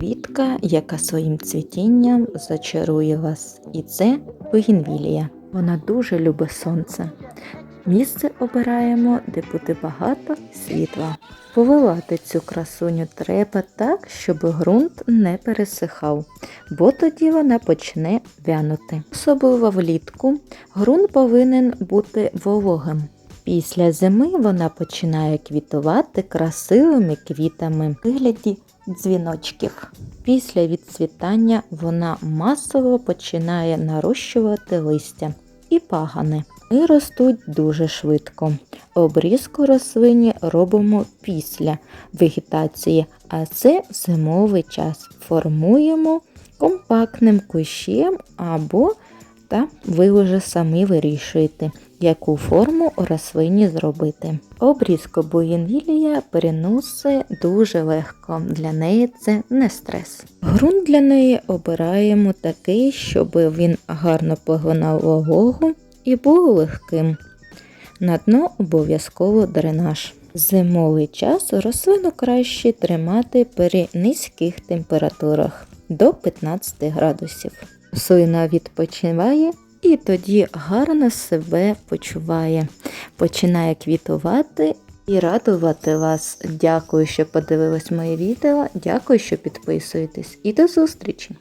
Квітка, яка своїм цвітінням зачарує вас. І це бугінвілія. Вона дуже любить сонце. Місце обираємо, де буде багато світла. Поливати цю красуню треба так, щоб ґрунт не пересихав, бо тоді вона почне вянути. Особливо влітку ґрунт повинен бути вологим. Після зими вона починає квітувати красивими квітами в вигляді дзвіночків. Після відцвітання вона масово починає нарощувати листя і пагани. Вони ростуть дуже швидко. Обрізку рослині робимо після вегетації, а це зимовий час. Формуємо компактним кущем або та ви вже самі вирішуєте, яку форму рослині зробити. Обрізку буєнвілія переносить дуже легко, для неї це не стрес. Грунт для неї обираємо такий, щоб він гарно поглинав вологу і був легким. На дно обов'язково дренаж. Зимовий час рослину краще тримати при низьких температурах до 15 градусів. Рослина відпочиває і тоді гарно себе почуває, починає квітувати і радувати вас. Дякую, що подивились моє відео. Дякую, що підписуєтесь. І до зустрічі!